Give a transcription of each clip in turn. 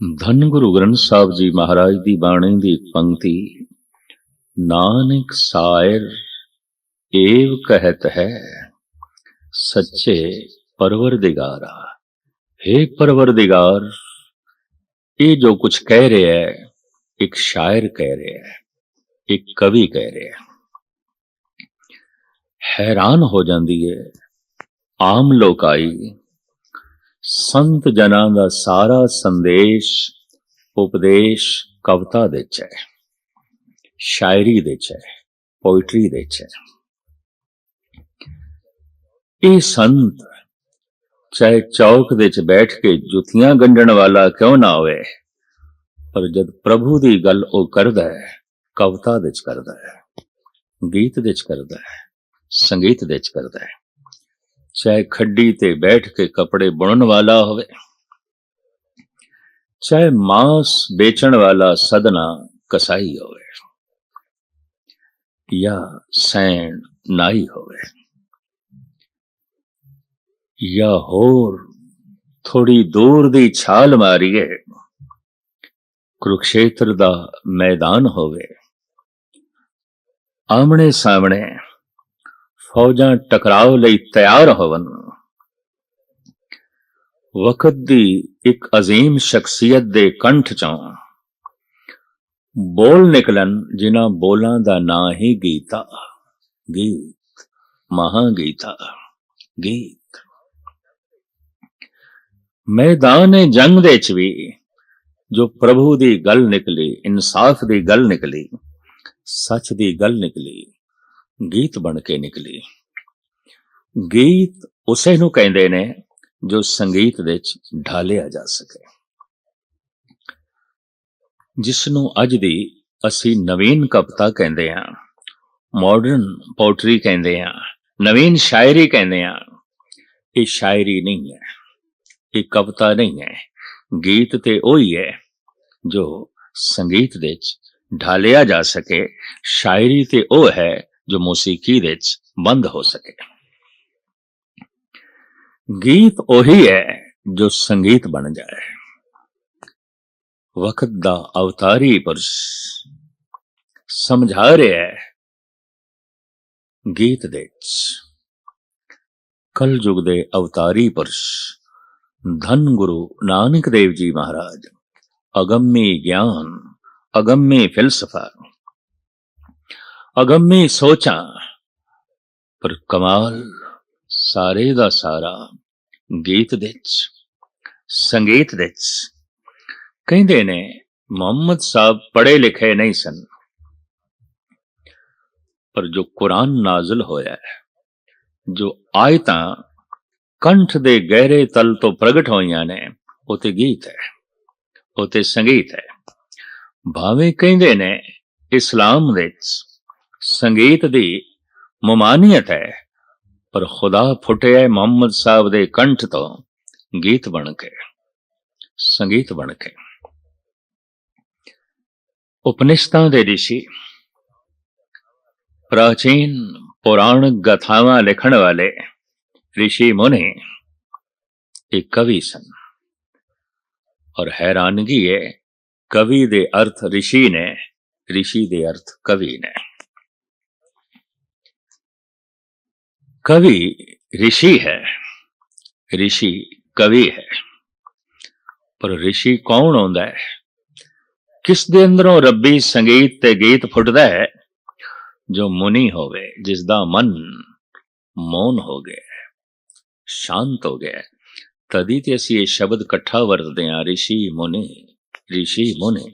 ਧੰਨ ਗੁਰੂ ਗ੍ਰੰਥ ਸਾਹਿਬ ਜੀ ਮਹਾਰਾਜ ਦੀ ਬਾਣੀ ਦੀ ਇੱਕ ਪੰਕਤੀ, ਨਾਨਕ ਸਾਇਰ ਏਵ ਕਹਿਤ ਹੈ, ਸੱਚੇ ਪਰਵਰਦਿਗਾਰਾ। हे ਪਰਵਰਦਿਗਾਰ, ਇਹ ਜੋ ਕੁਝ ਕਹਿ ਰਿਹਾ ਹੈ, ਇੱਕ ਸ਼ਾਇਰ ਕਹਿ ਰਿਹਾ ਹੈ, ਇੱਕ ਕਵੀ ਕਹਿ ਰਿਹਾ ਹੈ। ਹੈਰਾਨ ਹੋ ਜਾਂਦੀ ਹੈ, ਆਮ ਲੋਕਾਈ ਸੰਤ ਜਨਾਂ ਦਾ ਸਾਰਾ ਸੰਦੇਸ਼, ਉਪਦੇਸ਼ ਕਵਿਤਾ ਦੇ ਚ ਹੈ, ਸ਼ਾਇਰੀ ਦੇ ਚ ਹੈ, ਪੋਇਟਰੀ ਦੇ ਚ ਹੈ। ਇਹ ਸੰਤ ਚਾਹੇ ਚੌਕ ਦੇ ਚ ਬੈਠ ਕੇ ਜੁੱਤੀਆਂ ਗੰਢਣ ਵਾਲਾ ਕਿਉਂ ਨਾ ਹੋਵੇ, ਪਰ ਜਦ ਪ੍ਰਭੂ ਦੀ ਗੱਲ ਉਹ ਕਰਦਾ ਹੈ, ਕਵਿਤਾ ਦੇ ਚ ਕਰਦਾ ਹੈ, ਗੀਤ ਦੇ ਚ ਕਰਦਾ ਹੈ, ਸੰਗੀਤ ਦੇ ਚ ਕਰਦਾ ਹੈ। ਚਾਹੇ ਖੱਡੀ ਤੇ ਬੈਠ ਕੇ ਕੱਪੜੇ ਬੁਣਨ ਵਾਲਾ ਹੋਵੇ, ਚਾਹੇ ਮਾਸ ਵੇਚਣ ਵਾਲਾ ਸਦਨਾ ਕਸਾਈ ਹੋਵੇ, ਜਾਂ ਸੈਣ ਨਾਈ ਹੋਵੇ, ਜਾਂ ਹੋਰ ਥੋੜੀ ਦੂਰ ਦੀ ਛਾਲ ਮਾਰੀਏ, ਕੁਰੂਕਸ਼ੇਤਰ ਦਾ ਮੈਦਾਨ ਹੋਵੇ, ਆਮਣੇ ਸਾਹਮਣੇ ਫੌਜਾਂ ਟਕਰਾਓ ਲਈ ਤਿਆਰ ਹੋਵਨ। ਵਕਤ ਦੀ ਇੱਕ ਅਜ਼ੀਮ ਸ਼ਖਸੀਅਤ ਦੇ ਕੰਠ ਚੋਂ ਬੋਲ ਨਿਕਲਣ ਜਿਨ੍ਹਾਂ ਬੋਲਾਂ ਦਾ ਨਾਂ ਹੀ ਗੀਤਾ, ਗੀਤ ਮਹਾ ਗੀਤਾ। ਗੀਤ ਮੈਦਾਨ ਜੰਗ ਦੇ ਚ ਵੀ, ਜੋ ਪ੍ਰਭੂ ਦੀ ਗੱਲ ਨਿਕਲੀ, ਇਨਸਾਫ ਦੀ ਗੱਲ ਨਿਕਲੀ, ਸੱਚ ਦੀ ਗੱਲ ਨਿਕਲੀ। ਗੀਤ ਬਣ ਕੇ ਨਿਕਲੀ। ਗੀਤ ਉਸੇ ਨੂੰ ਕਹਿੰਦੇ ਨੇ ਜੋ ਸੰਗੀਤ ਵਿੱਚ ਢਾਲਿਆ ਜਾ ਸਕੇ। ਜਿਸ ਨੂੰ ਅੱਜ ਦੀ ਅਸੀਂ ਨਵੀਨ ਕਵਿਤਾ ਕਹਿੰਦੇ ਹਾਂ ਮਾਡਰਨ ਪੋਇਟਰੀ ਕਹਿੰਦੇ ਹਾਂ, ਨਵੀਨ ਸ਼ਾਇਰੀ ਕਹਿੰਦੇ ਹਾਂ। ਇਹ ਸ਼ਾਇਰੀ ਨਹੀਂ ਹੈ, ਇਹ ਕਵਿਤਾ ਨਹੀਂ ਹੈ, ਗੀਤ ਤੇ ਉਹੀ ਹੈ ਜੋ ਸੰਗੀਤ ਵਿੱਚ ਢਾਲਿਆ ਜਾ ਸਕੇ, ਸ਼ਾਇਰੀ ਤੇ ਉਹ ਹੈ ਜੋ ਮੌਸੀਕੀ ਵਿੱਚ ਬੰਦ ਹੋ ਸਕੇ ਗੀਤ ਉਹੀ ਹੈ ਜੋ ਸੰਗੀਤ ਬਣ ਜਾਏ ਵਕਤ ਦਾ ਅਵਤਾਰੀ ਪੁਰਸ਼ ਸਮਝਾ ਰਿਹਾ ਹੈ ਗੀਤ ਦੇ ਵਿੱਚ ਕਲ ਯੁਗ ਦੇ ਅਵਤਾਰੀ ਪੁਰਸ਼ ਧੰਨ ਗੁਰੂ ਨਾਨਕ ਦੇਵ ਜੀ ਮਹਾਰਾਜ ਅਗੰਮੀ ਗਿਆਨ ਅਗੰਮੀ ਫਿਲਸਫਾ ਅਗੰਮੀ ਸੋਚਾਂ, ਪਰ ਕਮਾਲ ਸਾਰੇ ਦਾ ਸਾਰਾ ਗੀਤ ਦੇ ਵਿੱਚ, ਸੰਗੀਤ ਦੇ ਵਿੱਚ। ਕਹਿੰਦੇ ਨੇ, ਮੁਹੰਮਦ ਸਾਹਿਬ ਪੜ੍ਹੇ ਲਿਖੇ ਨਹੀਂ ਸਨ, ਪਰ ਜੋ ਕੁਰਾਨ ਨਾਜ਼ਲ ਹੋਇਆ ਹੈ, ਜੋ ਆਇਤਾਂ ਕੰਠ ਦੇ ਗਹਿਰੇ ਤਲ ਤੋਂ ਪ੍ਰਗਟ ਹੋਈਆਂ ਨੇ, ਉਹ ਤੇ ਗੀਤ ਹੈ, ਉਹ ਤੇ ਸੰਗੀਤ ਹੈ। ਭਾਵੇਂ ਕਹਿੰਦੇ ਨੇ, ਇਸਲਾਮ ਵਿੱਚ ਸੰਗੀਤ ਦੀ ਮਮਾਨੀਅਤ ਹੈ, ਪਰ ਖੁਦਾ ਫੁੱਟਿਆ ਮੁਹੰਮਦ ਸਾਹਿਬ ਦੇ ਕੰਠ ਤੋਂ ਗੀਤ ਬਣ ਕੇ, ਸੰਗੀਤ ਬਣ ਕੇ। ਉਪਨਿਸ਼ਦਾਂ ਦੇ ਰਿਸ਼ੀ, ਪ੍ਰਾਚੀਨ ਪੁਰਾਣ ਗਾਥਾਵਾਂ ਲਿਖਣ ਵਾਲੇ ਰਿਸ਼ੀ ਮੁਨੀ ਇੱਕ ਕਵੀ ਸਨ। ਔਰ ਹੈਰਾਨਗੀ ਹੈ, ਕਵੀ ਦੇ ਅਰਥ ਰਿਸ਼ੀ ਨੇ, ਰਿਸ਼ੀ ਦੇ ਅਰਥ ਕਵੀ ਨੇ। ਕਵੀ ਰਿਸ਼ੀ ਹੈ ਰਿਸ਼ੀ ਕਵੀ ਹੈ ਪਰ ਰਿਸ਼ੀ ਕੌਣ ਹੁੰਦਾ ਹੈ ਕਿਸ ਦੇ ਅੰਦਰੋਂ ਰੱਬੀ ਸੰਗੀਤ ਤੇ ਗੀਤ ਫੁੱਟਦਾ ਹੈ ਜੋ ਮੁਨੀ ਹੋਵੇ ਜਿਸ ਦਾ ਮਨ ਮੌਨ ਹੋ ਗਿਆ ਸ਼ਾਂਤ ਹੋ ਗਿਆ ਤਦੀ ਤੇ ਅਸੀਂ ਇਹ ਸ਼ਬਦ ਇਕੱਠਾ ਵਰਤਦੇ ਹਾਂ ਰਿਸ਼ੀ ਮੁਨੀ ਰਿਸ਼ੀ ਮੁਨੀ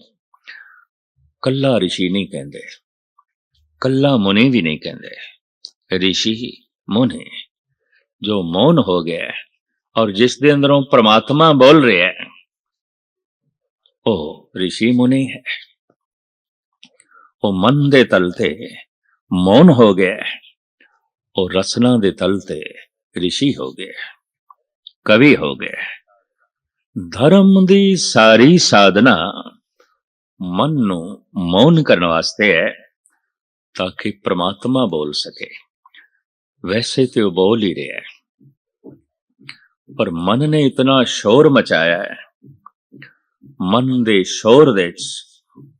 ਕੱਲਾ ਰਿਸ਼ੀ ਨਹੀਂ ਕਹਿੰਦੇ ਕੱਲਾ ਮੁਨੀ ਵੀ ਨਹੀਂ ਕਹਿੰਦੇ ਰਿਸ਼ੀ ਮੁਨੀ ਜੋ ਮੌਨ ਹੋ ਗਿਆ ਔਰ ਜਿਸ ਦੇ ਅੰਦਰੋਂ ਪ੍ਰਮਾਤਮਾ ਬੋਲ ਰਿਹਾ ਹੈ, ਉਹ ਰਿਸ਼ੀ ਮੁਨੀ ਹੈ। ਉਹ ਮਨ ਦੇ ਤਲ ਤੇ ਮੌਨ ਹੋ ਗਿਆ, ਉਹ ਰਸਨਾ ਦੇ ਤਲ ਤੇ ਰਿਸ਼ੀ ਹੋ ਗਿਆ, ਕਵੀ ਹੋ ਗਿਆ। ਧਰਮ ਦੀ ਸਾਰੀ ਸਾਧਨਾ ਮਨ ਨੂੰ ਮੌਨ ਕਰਨ ਵਾਸਤੇ ਹੈ, ਤਾਂ ਕਿ ਪ੍ਰਮਾਤਮਾ ਬੋਲ ਸਕੇ। वैसे तो बोल ही रहा है पर मन ने इतना शोर मचाया है ਮਨ ਦੇ ਸ਼ੋਰ ਦੇ ਵਿੱਚ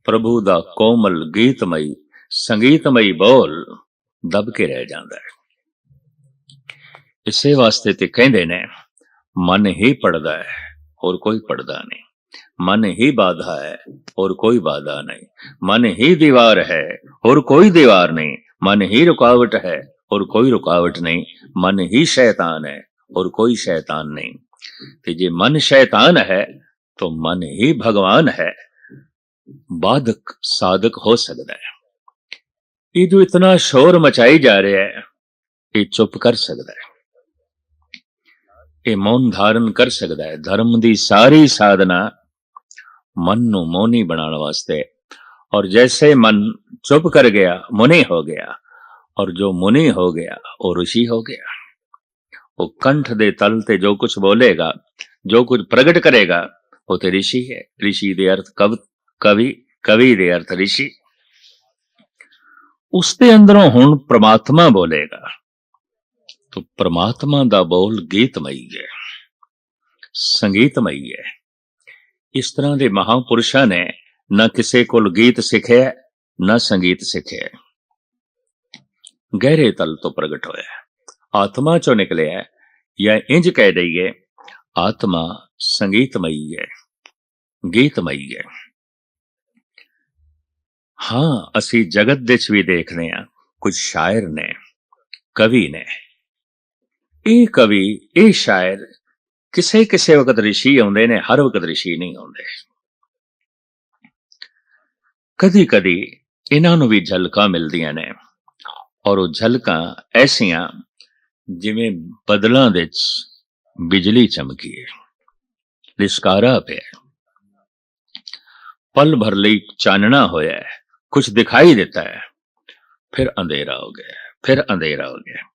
ਪ੍ਰਭੂ ਦਾ ਕੋਮਲ ਗੀਤਮਈ ਸੰਗੀਤਮਈ ਬੋਲ ਦਬ ਕੇ ਰਹਿ ਜਾਂਦਾ ਹੈ ਇਸੇ ਵਾਸਤੇ ਤੇ ਕਹਿੰਦੇ ਨੇ ਮਨ ਹੀ ਪੜਦਾ ਹੈ ਹੋਰ ਕੋਈ ਪੜਦਾ ਨਹੀਂ ਮਨ ਹੀ ਬਾਧਾ ਹੈ ਹੋਰ ਕੋਈ ਬਾਧਾ ਨਹੀਂ ਮਨ ਹੀ ਦੀਵਾਰ ਹੈ ਹੋਰ ਕੋਈ ਦੀਵਾਰ ਨਹੀਂ ਮਨ ਹੀ ਰੁਕਾਵਟ ਹੈ ਹੋਰ ਕੋਈ ਰੁਕਾਵਟ ਨਹੀਂ ਮਨ ਹੀ ਸ਼ੈਤਾਨ ਹੈ और कोई शैतान नहीं कि जे मन शैतान है तो मन ही भगवान है बाधक साधक हो सकता है ये जो इतना शोर मचाई जा रहा है ये चुप कर सकता है ये मौन धारण कर सकता है धर्म ਦੀ ਸਾਰੀ ਸਾਧਨਾ ਮਨ ਨੂੰ ਮੌਨੀ ਬਣਾਉਣ ਵਾਸਤੇ और जैसे मन चुप कर गया मुनि हो गया ਔਰ ਜੋ ਮੁਨੀ ਹੋ ਗਿਆ, ਉਹ ઋષਿ ਹੋ ਗਿਆ। ਉਹ ਕੰਠ ਦੇ ਤਲ ਤੇ ਜੋ ਕੁਝ ਬੋਲੇਗਾ, ਜੋ ਕੁਝ ਪ੍ਰਗਟ ਕਰੇਗਾ, ਉਹ ਤੇ ઋષਿ ਹੈ। ઋષਿ ਦੇ ਅਰਥ ਕਵ, ਕਵੀ ਕਵੀ ਦੇ ਅਰਥ ઋષਿ। ਉਸ ਦੇ ਅੰਦਰੋਂ ਹੁਣ ਪ੍ਰਮਾਤਮਾ ਬੋਲੇਗਾ। ਤੋ ਪ੍ਰਮਾਤਮਾ ਦਾ ਬੋਲ ਗੀਤਮਈ ਹੈ, ਸੰਗੀਤਮਈ ਹੈ। ਇਸ ਤਰ੍ਹਾਂ ਦੇ ਮਹਾਪੁਰਸ਼ਾਂ ਨੇ ਨਾ ਕਿਸੇ ਕੋਲ ਗੀਤ ਸਿੱਖਿਆ, ਨਾ ਸੰਗੀਤ ਸਿੱਖਿਆ। ਗਹਿਰੇ ਤਲ ਤੋਂ ਪ੍ਰਗਟ ਹੋਇਆ ਆਤਮਾ ਚੋਂ ਨਿਕਲਿਆ ਜਾਂ ਇੰਜ ਕਹਿ ਦਈਏ, ਆਤਮਾ ਸੰਗੀਤਮਈ ਹੈ। ਗੀਤਮਈ ਹੈ। ਹਾਂ, ਅਸੀਂ ਜਗਤ ਦੇ ਵਿੱਚ ਵੀ ਦੇਖਦੇ ਹਾਂ, ਕੁਝ ਸ਼ਾਇਰ ਨੇ, ਕਵੀ ਨੇ। ਇਹ ਕਵੀ, ਇਹ ਸ਼ਾਇਰ ਕਿਸੇ ਕਿਸੇ ਵਕਤ ਰਿਸ਼ੀ ਆਉਂਦੇ ਨੇ, ਹਰ ਵਕਤ ਰਿਸ਼ੀ ਨਹੀਂ ਆਉਂਦੇ। ਕਦੀ ਕਦੀ ਇਹਨਾਂ ਨੂੰ ਵੀ ਝਲਕਾਂ ਮਿਲਦੀਆਂ ਨੇ। ਔਰ ਉਹ ਝਲਕਾਂ ਐਸੀਆਂ ਜਿਵੇਂ ਬਦਲਾਂ ਦੇ ਵਿੱਚ ਬਿਜਲੀ ਚਮਕੀ ਹੈ ਲਿਸ਼ਕਾਰਾ ਪਿਆ ਪਲ ਭਰ ਲਈ ਚਾਨਣਾ ਹੋਇਆ ਹੈ। ਕੁਝ ਦਿਖਾਈ ਦਿੱਤਾ ਹੈ। ਫਿਰ ਅੰਧੇਰਾ ਹੋ ਗਿਆ ਫਿਰ ਅੰਧੇਰਾ ਹੋ ਗਿਆ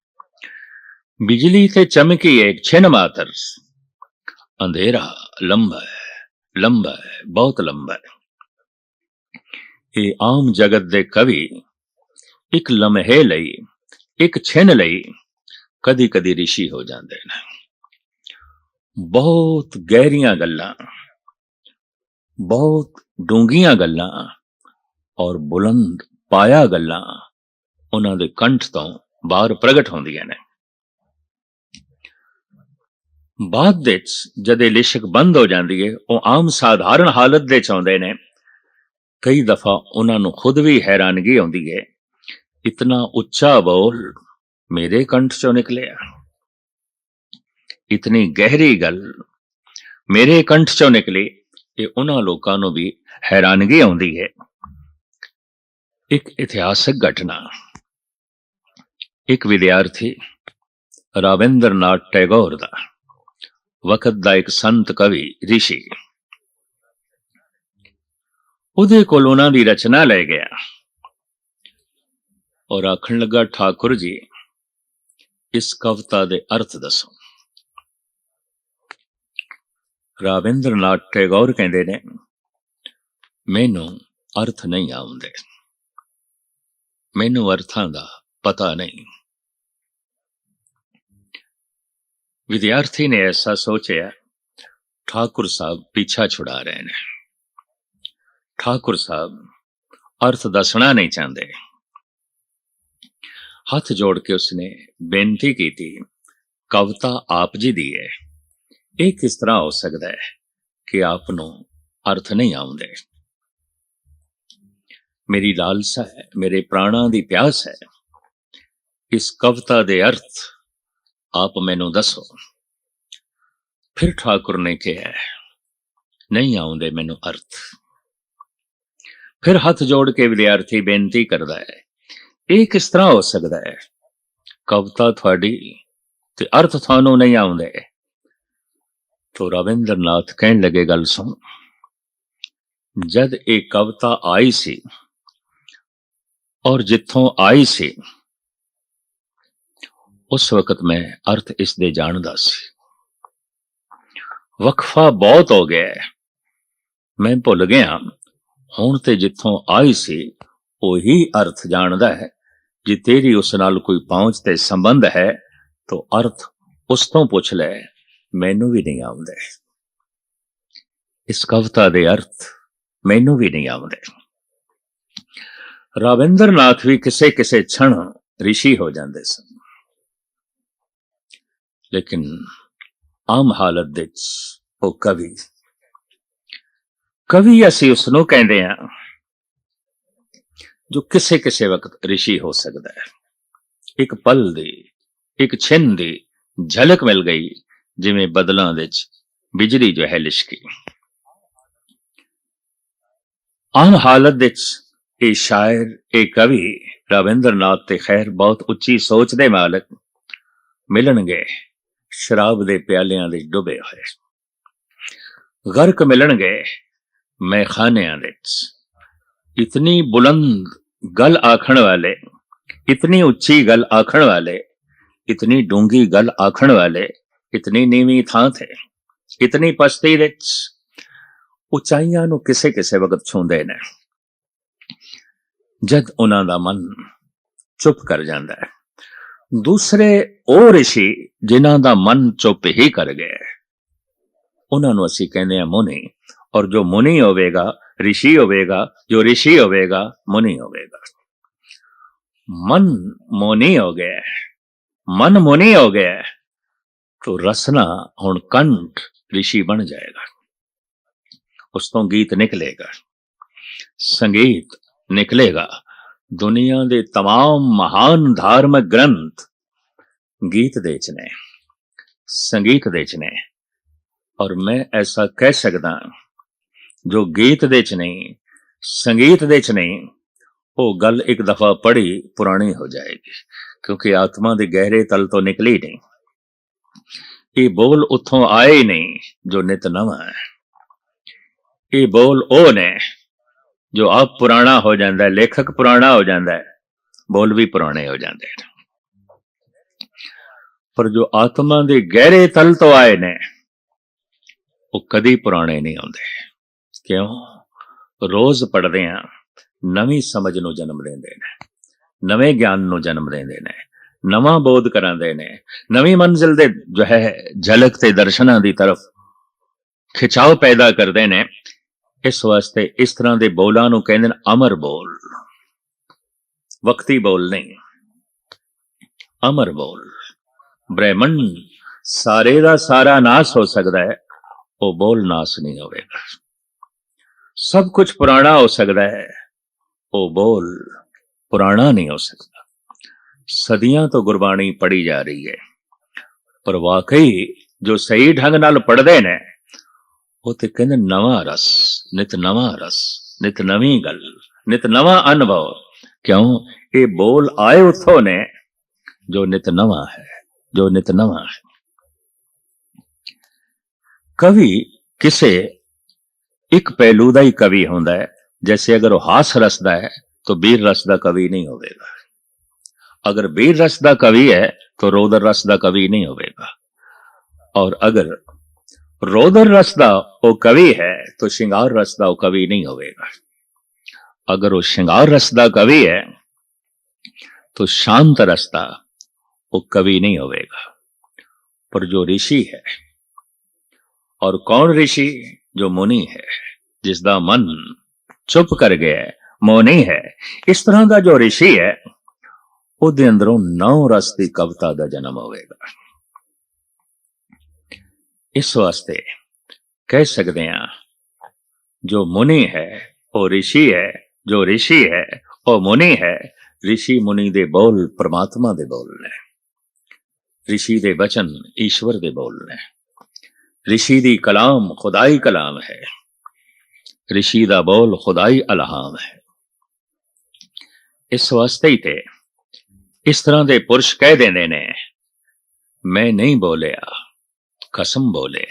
ਬਿਜਲੀ ਤੇ ਚਮਕੀ ਇੱਕ ਛਿਨ ਮਾਤਰ। ਅੰਧੇਰਾ ਲੰਬਾ ਹੈ। ਲੰਬਾ ਹੈ। ਬਹੁਤ ਲੰਬਾ ਹੈ। ਇਹ ਆਮ ਜਗਤ ਦੇ ਕਵੀ ਇੱਕ ਲਮਹੇ ਲਈ, ਇੱਕ ਛਿਨ ਲਈ ਕਦੀ ਕਦੀ ਰਿਸ਼ੀ ਹੋ ਜਾਂਦੇ ਨੇ। ਬਹੁਤ ਗਹਿਰੀਆਂ ਗੱਲਾਂ, ਬਹੁਤ ਡੂੰਘੀਆਂ ਗੱਲਾਂ ਔਰ ਬੁਲੰਦ ਪਾਇਆ ਗੱਲਾਂ ਉਹਨਾਂ ਦੇ ਕੰਠ ਤੋਂ ਬਾਹਰ ਪ੍ਰਗਟ ਹੁੰਦੀਆਂ ਨੇ। ਬਾਅਦ ਵਿੱਚ ਜਦੇ ਲਿਸ਼ਕ ਬੰਦ ਹੋ ਜਾਂਦੀ ਹੈ ਉਹ ਆਮ ਸਾਧਾਰਨ ਹਾਲਤ ਦੇ ਚ ਆਉਂਦੇ ਨੇ। ਕਈ ਦਫਾ ਉਹਨਾਂ ਨੂੰ ਖੁਦ ਵੀ ਹੈਰਾਨਗੀ ਆਉਂਦੀ ਹੈ ਇਤਨਾ ਉੱਚਾ ਬੋਲ ਮੇਰੇ ਕੰਠ ਚੋਂ ਨਿਕਲਿਆ ਇਤਨੀ ਗਹਿਰੀ ਗੱਲ ਮੇਰੇ ਕੰਠ ਚੋਂ ਨਿਕਲੀ ਇਹ ਉਹਨਾਂ ਲੋਕਾਂ ਨੂੰ ਵੀ ਹੈਰਾਨਗੀ ਆਉਂਦੀ ਹੈ ਇੱਕ ਇਤਿਹਾਸਕ ਘਟਨਾ ਇੱਕ ਵਿਦਿਆਰਥੀ ਰਾਵਿੰਦਰਨਾਥ ਟੈਗੋਰ ਦਾ ਵਕਤ ਦਾ ਇੱਕ ਸੰਤ ਕਵੀ ઋષਿ ਉਹਦੇ ਕੋਲ ਉਹਨਾਂ ਦੀ ਰਚਨਾ ਲੈ ਗਿਆ ਔਰ ਆਖਣ ਲੱਗਾ, ਠਾਕੁਰ ਜੀ, ਇਸ ਕਵਿਤਾ ਦੇ ਅਰਥ ਦੱਸੋ। ਰਾਵਿੰਦਰਨਾਥ ਟੈਗੋਰ ਕਹਿੰਦੇ ਨੇ, ਮੈਨੂੰ ਅਰਥ ਨਹੀਂ ਆਉਂਦੇ। ਮੈਨੂੰ ਅਰਥਾਂ ਦਾ ਪਤਾ ਨਹੀਂ। ਵਿਦਿਆਰਥੀ ਨੇ ਐਸਾ ਸੋਚਿਆ, ਠਾਕੁਰ ਸਾਹਿਬ ਪਿੱਛਾ ਛੁਡਾ ਰਹੇ ਨੇ। ਠਾਕੁਰ ਸਾਹਿਬ ਅਰਥ ਦੱਸਣਾ ਨਹੀਂ ਚਾਹੁੰਦੇ। ਹੱਥ ਜੋੜ ਕੇ ਉਸਨੇ ਬੇਨਤੀ ਕੀਤੀ, ਕਵਿਤਾ ਆਪ ਜੀ ਦੀ ਹੈ ਇਹ ਕਿਸ ਤਰ੍ਹਾਂ ਹੋ ਸਕਦਾ ਹੈ ਕਿ ਆਪ ਨੂੰ ਅਰਥ ਨਹੀਂ ਆਉਂਦੇ? ਮੇਰੀ ਲਾਲਸਾ ਹੈ, ਮੇਰੇ ਪ੍ਰਾਣਾਂ ਦੀ ਪਿਆਸ ਹੈ। ਇਸ ਕਵਿਤਾ ਦੇ ਅਰਥ ਆਪ ਮੈਨੂੰ ਦੱਸੋ। ਫਿਰ ਠਾਕੁਰ ਨੇ ਕਿਹਾ, ਨਹੀਂ ਆਉਂਦੇ ਮੈਨੂੰ ਅਰਥ। ਫਿਰ ਹੱਥ ਜੋੜ ਕੇ ਵਿਦਿਆਰਥੀ ਬੇਨਤੀ ਕਰਦਾ ਹੈ ਇਹ ਕਿਸ ਤਰ੍ਹਾਂ ਹੋ ਸਕਦਾ ਹੈ? ਕਵਿਤਾ ਤੁਹਾਡੀ ਤੇ ਅਰਥ ਤੁਹਾਨੂੰ ਨਹੀਂ ਆਉਂਦੇ। ਤੋ ਰਵਿੰਦਰਨਾਥ ਕਹਿਣ ਲੱਗੇ ਗੱਲ ਸੁਣ। ਜਦ ਇਹ ਕਵਿਤਾ ਆਈ ਸੀ ਔਰ ਜਿੱਥੋਂ ਆਈ ਸੀ, ਉਸ ਵਕਤ ਮੈਂ ਅਰਥ ਇਸ ਦੇ ਜਾਣਦਾ ਸੀ। ਵਕਫਾ ਬਹੁਤ ਹੋ ਗਿਆ ਮੈਂ ਭੁੱਲ ਗਿਆ। ਹੁਣ ਤੇ ਜਿੱਥੋਂ ਆਈ ਸੀ, ਉਹੀ ਅਰਥ ਜਾਣਦਾ ਹੈ। ਜੇ ਤੇਰੀ ਉਸ ਨਾਲ ਕੋਈ ਪਹੁੰਚ ਤੇ ਸੰਬੰਧ ਹੈ, ਤਾਂ ਅਰਥ ਉਸ ਤੋਂ ਪੁੱਛ ਲੈ, ਮੈਨੂੰ ਵੀ ਨਹੀਂ ਆਉਂਦਾ। ਇਸ ਕਵਿਤਾ ਦੇ ਅਰਥ ਮੈਨੂੰ ਵੀ ਨਹੀਂ ਆਉਂਦੇ। ਰਾਵਿੰਦਰਨਾਥ ਵੀ ਕਿਸੇ ਕਿਸੇ ਛਣ ਰਿਸ਼ੀ ਹੋ ਜਾਂਦੇ ਸਨ। ਲੇਕਿਨ ਆਮ ਹਾਲਤ ਵਿੱਚ ਉਹ ਕਵੀ। ਕਵੀ ਅਸੀਂ ਉਸ ਨੂੰ ਕਹਿੰਦੇ ਆ ਜੋ ਕਿਸੇ ਕਿਸੇ ਵਕਤ ਰਿਸ਼ੀ ਹੋ ਸਕਦਾ ਹੈ। ਇੱਕ ਪਲ ਦੀ, ਇੱਕ ਛਿਨ ਦੀ ਝਲਕ ਮਿਲ ਗਈ, ਜਿਵੇਂ ਬਦਲਾਂ ਵਿੱਚ ਬਿਜਲੀ ਜੋ ਹੈ ਲਿਸ਼ਕੀ। ਆਮ ਹਾਲਤ ਵਿੱਚ ਇਹ ਸ਼ਾਇਰ, ਇਹ ਕਵੀ ਰਵਿੰਦਰਨਾਥ ਤੇ ਖੈਰ ਬਹੁਤ ਉੱਚੀ ਸੋਚ ਦੇ ਮਾਲਕ ਮਿਲਣਗੇ, ਸ਼ਰਾਬ ਦੇ ਪਿਆਲਿਆਂ ਦੇ ਡੁੱਬੇ ਹੋਏ। ਗਰਕ ਮਿਲਣਗੇ ਮੈਖਾਨਿਆਂ ਵਿੱਚ। ਇਤਨੀ ਬੁਲੰਦ ਗੱਲ ਆਖਣ ਵਾਲੇ ਇਤਨੀ ਉੱਚੀ ਗੱਲ ਆਖਣ ਵਾਲੇ ਇਤਨੀ ਡੂੰਗੀ ਗੱਲ ਆਖਣ ਵਾਲੇ ਇਤਨੀ ਨੀਵੀਂ ਥਾਂ ਤੇ ਇਤਨੀ ਪਸਤੀ ਵਿੱਚ ਉਚਾਈਆਂ ਨੂੰ ਕਿਸੇ ਕਿਸੇ ਵਕਤ ਛੂੰਦੇ ਨੇ ਜਦ ਉਹਨਾਂ ਦਾ ਮਨ ਚੁੱਪ ਕਰ ਜਾਂਦਾ ਹੈ ਦੂਸਰੇ ਉਹ ਰਿਸ਼ੀ ਜਿਨ੍ਹਾਂ ਦਾ ਮਨ ਚੁੱਪ ਹੀ ਕਰ ਗਏ ਉਹਨਾਂ ਨੂੰ ਅਸੀਂ ਕਹਿੰਦੇ ਆ ਮੁਨੀ ਔਰ ਜੋ ਮੁਨੀ ਹੋਵੇਗਾ ਰਿਸ਼ੀ ਹੋਵੇਗਾ ਜੋ ਰਿਸ਼ੀ ਹੋਵੇਗਾ ਮੁਨੀ ਹੋਵੇਗਾ ਮਨ ਮੁਨੀ ਹੋ ਗਿਆ ਮਨ ਮੁਨੀ ਹੋ ਗਿਆ तो रसना ਹੁਣ ਕੰਠ ਰਿਸ਼ੀ ਬਣ ਜਾਏਗਾ ਉਸ ਤੋਂ ਗੀਤ ਨਿਕਲੇਗਾ ਸੰਗੀਤ ਨਿਕਲੇਗਾ ਦੁਨੀਆ ਦੇ तमाम ਮਹਾਨ ਧਾਰਮਿਕ ਗ੍ਰੰਥ ਗੀਤ ਦੇ ਚ ਨੇ ਸੰਗੀਤ ਦੇ ਚ ਨੇ ਔਰ ਮੈਂ ਐਸਾ ਕਹਿ ਸਕਦਾ ਜੋ ਗੀਤ ਦੇ ਚ ਨਹੀਂ, ਸੰਗੀਤ ਦੇ ਚ ਨਹੀਂ, ਉਹ ਗੱਲ ਇੱਕ ਦਫਾ ਪੜ੍ਹੀ ਪੁਰਾਣੀ ਹੋ ਜਾਏਗੀ, ਕਿਉਂਕਿ ਆਤਮਾ ਦੇ ਗਹਿਰੇ ਤਲ ਤੋਂ ਨਿਕਲੀ ਨਹੀਂ। ਇਹ ਬੋਲ ਉੱਥੋਂ ਆਏ ਹੀ ਨਹੀਂ, ਜੋ ਨਿਤ ਨਵਾਂ ਹੈ। ਇਹ ਬੋਲ ਉਹ ਨੇ, ਜੋ ਆਪ ਪੁਰਾਣਾ ਹੋ ਜਾਂਦਾ ਹੈ, ਲੇਖਕ ਪੁਰਾਣਾ ਹੋ ਜਾਂਦਾ ਹੈ, ਬੋਲ ਵੀ ਪੁਰਾਣੇ ਹੋ ਜਾਂਦੇ ਨੇ ਪਰ ਜੋ ਆਤਮਾ ਦੇ ਗਹਿਰੇ ਤਲ ਤੋਂ ਆਏ ਨੇ, ਉਹ ਕਦੀ ਪੁਰਾਣੇ ਨਹੀਂ ਹੁੰਦੇ ਕਿਉਂ? ਰੋਜ਼ ਪੜਦੇ ਆ ਨਵੀਂ ਸਮਝ ਨੂੰ ਜਨਮ ਦਿੰਦੇ ਨੇ, ਨਵੇਂ ਗਿਆਨ ਨੂੰ ਜਨਮ ਦਿੰਦੇ ਨੇ, ਨਵਾਂ ਬੋਧ ਕਰਾਉਂਦੇ ਨੇ, ਨਵੀਂ ਮੰਜ਼ਿਲ ਦੇ ਜੋ ਹੈ, ਝਲਕ ਤੇ ਦਰਸ਼ਨਾਂ ਦੀ ਤਰਫ ਖਿਚਾਓ ਪੈਦਾ ਕਰਦੇ ਨੇ, ਇਸ ਵਾਸਤੇ ਇਸ ਤਰ੍ਹਾਂ ਦੇ ਬੋਲਾਂ ਨੂੰ ਕਹਿੰਦੇ ਨੇ ਅਮਰ ਬੋਲ। ਵਕਤੀ ਬੋਲ ਨਹੀਂ, ਅਮਰ ਬੋਲ। ਬ੍ਰਹਮੰਡ ਸਾਰੇ ਦਾ ਸਾਰਾ ਨਾਸ ਹੋ ਸਕਦਾ ਹੈ, ਉਹ ਬੋਲ ਨਾਸ ਨਹੀਂ ਹੋਵੇਗਾ। ਸਭ ਕੁਝ ਪੁਰਾਣਾ ਹੋ ਸਕਦਾ ਹੈ। ਉਹ ਬੋਲ ਪੁਰਾਣਾ ਨਹੀਂ ਹੋ ਸਕਦਾ। ਸਦੀਆਂ ਤੋਂ ਗੁਰਬਾਣੀ ਪੜੀ ਜਾ ਰਹੀ ਹੈ। ਪਰ ਵਾਕਈ ਜੋ ਸਹੀ ਢੰਗ ਨਾਲ ਪੜਦੇ ਨੇ, ਉਹ ਤੇ ਕਹਿੰਦੇ ਨਵਾਂ ਰਸ, ਨਿਤ ਨਵਾਂ ਰਸ, ਨਿਤ ਨਵੀਂ ਗੱਲ, ਨਿਤ ਨਵਾਂ ਅਨੁਭਵ। ਕਿਉਂ? ਇਹ ਬੋਲ ਆਏ ਉਥੋਂ ਨੇ ਜੋ ਨਿਤ ਨਵਾਂ ਹੈ, ਜੋ ਨਿਤ ਨਵਾਂ ਹੈ। ਕਵੀ ਕਿਸੇ ਇੱਕ ਪਹਿਲੂ ਦਾ ਹੀ ਕਵੀ ਹੁੰਦਾ ਹੈ ਜੈਸੇ ਅਗਰ ਉਹ ਹਾਸ ਰਸ ਦਾ ਹੈ ਤਾਂ ਬੀਰ ਰਸ ਦਾ ਕਵੀ ਨਹੀਂ ਹੋਵੇਗਾ अगर वीर रस का कवि है तो रोदर रस का कवि नहीं होगा और अगर रोदर रस का वो कवि है तो श्रृंगार रस का वो कवि नहीं होगा अगर वो श्रृंगार रस का कवि है तो शांत रस का वो कवि नहीं होगा पर जो ऋषि है और कौन ऋषि ਜੋ ਮੋਨੀ ਹੈ ਜਿਸ ਦਾ ਮਨ ਚੁੱਪ ਕਰ ਗਿਆ ਮੋਨੀ ਹੈ, ਇਸ ਤਰ੍ਹਾਂ ਦਾ ਜੋ ਰਿਸ਼ੀ ਹੈ, ਉਹਦੇ ਅੰਦਰੋਂ ਨੌ ਰਸ ਦੀ ਕਵਤਾ ਦਾ ਜਨਮ ਹੋਵੇਗਾ। ਇਸ ਵਾਸਤੇ ਕਹਿ ਸਕਦੇ ਹਾਂ, ਜੋ ਮੁਨੀ ਹੈ, ਉਹ ਰਿਸ਼ੀ ਹੈ, ਜੋ ਰਿਸ਼ੀ ਹੈ, ਉਹ ਮੁਨੀ ਹੈ, ਰਿਸ਼ੀ ਮੁਨੀ ਦੇ ਬੋਲ ਪ੍ਰਮਾਤਮਾ ਦੇ ਬੋਲ ਨੇ। ਰਿਸ਼ੀ ਦੇ ਬਚਨ ਈਸ਼ਵਰ ਦੇ ਬੋਲ ਨੇ। ਰਿਸ਼ੀ ਦੀ ਕਲਾਮ ਖੁਦਾਈ ਕਲਾਮ ਹੈ। ਰਿਸ਼ੀ ਦਾ ਬੋਲ ਖੁਦਾਈ ਅਲਹਾਮ ਹੈ। ਇਸ ਵਾਸਤੇ ਹੀ ਤੇ ਇਸ ਤਰ੍ਹਾਂ ਦੇ ਪੁਰਸ਼ ਕਹਿ ਦਿੰਦੇ ਨੇ, ਮੈਂ ਨਹੀਂ ਬੋਲਿਆ, ਕਸਮ ਬੋਲੇ,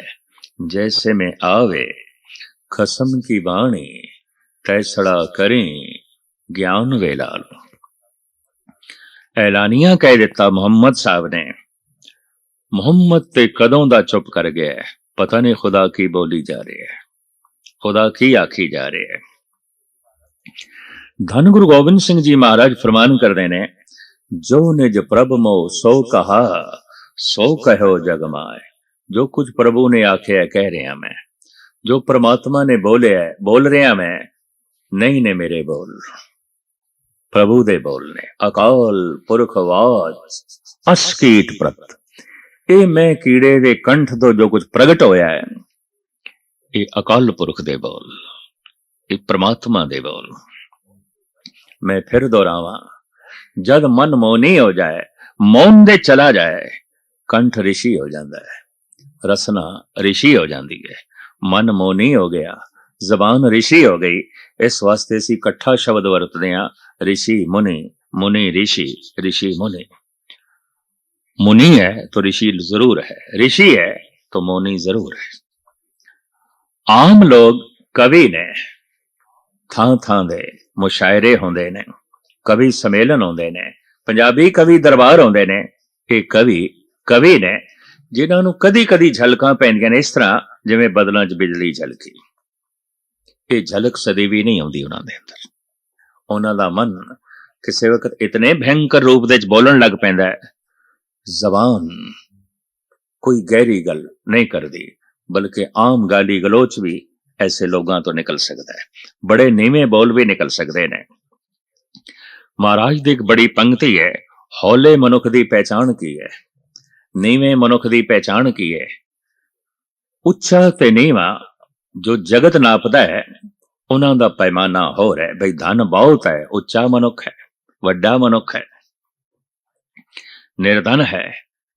ਜੈਸੇ ਮੈਂ ਆਵੇ, ਕਸਮ ਕੀ ਬਾਣੀ, ਤੈਸੜਾ ਕਰੇ, ਗਿਆਨ ਵੇਲਾਲ ਐਲਾਨੀਆ ਕਹਿ ਦਿੱਤਾ ਮੁਹੰਮਦ ਸਾਹਿਬ ਨੇ। ਮੁਹੰਮਦ ਤੇ ਕਦੋਂ ਦਾ ਚੁੱਪ ਕਰ ਗਿਆ ਪਤਾ ਨਹੀਂ ਖੁਦਾ ਕੀ ਬੋਲੀ ਜਾ ਰਹੀ ਹੈ। ਖੁਦਾ ਕੀ ਆਖੀ ਜਾ ਰਹੀ ਹੈ। ਧੰਨ ਗੁਰੂ ਗੋਬਿੰਦ ਸਿੰਘ ਜੀ ਮਹਾਰਾਜ ਫਰਮਾਨ ਕਰਦੇ ਨੇ ਜੋ ਨਿਜ ਪ੍ਰਭ ਮੋ ਸੋ ਕਹਾ ਸੋ ਕਹਿਓ ਜਗ ਮਾਏ ਜੋ ਕੁਝ ਪ੍ਰਭੂ ਨੇ ਆਖਿਆ ਕਹਿ ਰਿਹਾ ਮੈਂ। ਜੋ ਪ੍ਰਮਾਤਮਾ ਨੇ ਬੋਲਿਆ ਹੈ, ਬੋਲ ਰਿਹਾ ਮੈਂ ਨਹੀਂ ਨੇ ਮੇਰੇ ਬੋਲ। ਪ੍ਰਭੂ ਦੇ ਬੋਲ ਨੇ। ਅਕਾਲ ਪੁਰਖ ਆਵਾਜ਼ ਅਸਕੀਟ ਪ੍ਰਤ। ਇਹ ਮੈਂ ਕੀੜੇ ਦੇ ਕੰਠ ਤੋਂ ਜੋ ਕੁਝ ਪ੍ਰਗਟ ਹੋਇਆ ਹੈ। ਇਹ ਅਕਾਲ ਪੁਰਖ ਦੇ ਬੋਲ ਇਹ ਪ੍ਰਮਾਤਮਾ ਦੇ ਬੋਲ। ਮੈਂ ਫਿਰ ਦੁਹਰਾਵਾਂ ਜਦ ਮਨ ਮੌਨੀ ਹੋ ਜਾਏ ਮੌਨ ਦੇ ਚਲਾ ਜਾਏ ਕੰਠ ਰਿਸ਼ੀ ਹੋ ਜਾਂਦਾ ਹੈ। ਰਸਨਾ ਰਿਸ਼ੀ ਹੋ ਜਾਂਦੀ ਹੈ। ਮਨ ਮੌਨੀ ਹੋ ਗਿਆ ਜ਼ਬਾਨ ਰਿਸ਼ੀ ਹੋ ਗਈ। ਇਸ ਵਾਸਤੇ ਅਸੀਂ ਇਕੱਠਾ ਸ਼ਬਦ ਵਰਤਦੇ ਹਾਂ ਰਿਸ਼ੀ ਮੁਨੀ ਮੁਨੀ ਰਿਸ਼ੀ ਰਿਸ਼ੀ ਮੁਨੀ। मुनि है तो ऋषि जरूर है ऋषि है तो मोनी जरूर है ਆਮ ਲੋਕ ਕਵੀ ਨੇ ਥਾਂ ਥਾਂ ਦੇ ਮੁਸ਼ਾਇਰੇ ਹੁੰਦੇ ਨੇ ਕਵੀ ਸਮੇਲਨ ਹੁੰਦੇ ਨੇ ਪੰਜਾਬੀ ਕਵੀ ਦਰਬਾਰ ਹੁੰਦੇ ਨੇ ਇਹ ਕਵੀ ਕਵੀ ਨੇ ਜਿਨ੍ਹਾਂ ਨੂੰ ਕਦੀ ਕਦੀ ਝਲਕਾਂ ਪੈਂਦੀਆਂ ਨੇ ਇਸ ਤਰ੍ਹਾਂ ਜਿਵੇਂ ਬਦਲਾਂ 'ਚ ਬਿਜਲੀ ਝਲਕੀ ਇਹ ਝਲਕ ਸਦੀ ਵੀ ਨਹੀਂ ਆਉਂਦੀ ਉਹਨਾਂ ਦੇ ਅੰਦਰ ਉਹਨਾਂ ਦਾ ਮਨ ਕਿਸੇ ਵਕਤ ਇਤਨੇ ਭੈਂਕਰ ਰੂਪ ਦੇ ਵਿੱਚ ਬੋਲਣ ਲੱਗ ਪੈਂਦਾ ਹੈ ਜ਼ਬਾਨ। ਕੋਈ ਗਹਿਰੀ ਗੱਲ ਨਹੀਂ ਕਰਦੀ, ਬਲਕਿ ਆਮ ਗਾਲੀ ਗਲੋਚ ਵੀ ਐਸੇ ਲੋਕਾਂ ਤੋਂ ਨਿਕਲ ਸਕਦਾ ਹੈ। ਬੜੇ ਨੀਵੇਂ ਬੋਲ ਵੀ ਨਿਕਲ ਸਕਦੇ ਨੇ। ਮਹਾਰਾਜ ਦੀ ਇੱਕ ਬੜੀ ਪੰਕਤੀ ਹੈ, ਹੌਲੇ ਮਨੁੱਖ ਦੀ ਪਹਿਚਾਣ ਕੀ ਹੈ? ਨੀਵੇਂ ਮਨੁੱਖ ਦੀ ਪਹਿਚਾਣ ਕੀ ਹੈ? ਉੱਚਾ ਤੇ ਨੀਵਾਂ ਜੋ ਜਗਤ ਨਾਪਦਾ ਹੈ, ਉਹਨਾਂ ਦਾ ਪੈਮਾਨਾ ਹੋਰ ਹੈ। ਬਈ ਧਨ ਬਹੁਤ ਹੈ, ਉੱਚਾ ਮਨੁੱਖ ਹੈ, ਵੱਡਾ ਮਨੁੱਖ ਹੈ। निर्धन है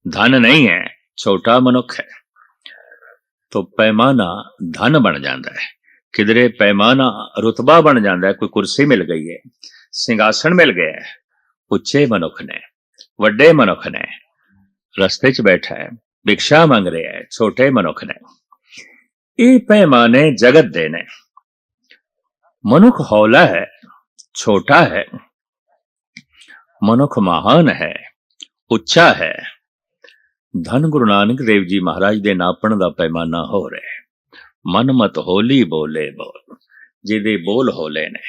धन नहीं है छोटा मनुख है तो पैमाना धन बन जाता है किधरे पैमाना रुतबा बन जाता है कोई कुर्सी मिल गई है सिंहासन मिल गया है ਉੱਚੇ ਮਨੁੱਖ ਨੇ ਵੱਡੇ ਮਨੁੱਖ ਨੇ ਰਸਤੇ 'ਚ ਬੈਠਾ ਹੈ ਭਿਕਸ਼ਾ ਮੰਗ ਰਿਹਾ ਹੈ ਛੋਟੇ ਮਨੁੱਖ ਨੇ ਇਹ ਪੈਮਾਨੇ ਜਗਤ ਦੇ ਨੇ ਮਨੁੱਖ ਹੌਲਾ ਹੈ ਛੋਟਾ ਹੈ ਮਨੁੱਖ ਮਹਾਨ ਹੈ ਉੱਚਾ ਹੈ। ਧੰਨ ਗੁਰੂ ਨਾਨਕ ਦੇਵ ਜੀ ਮਹਾਰਾਜ ਦੇ ਨਾਪਣ ਦਾ ਪੈਮਾਨਾ ਹੋ ਰਿਹਾ ਹੈ। ਮਨ ਹੋਲੀ ਬੋਲੇ ਬੋਲ, ਜਿਹਦੇ ਬੋਲ ਹੋਲੇ ਨੇ,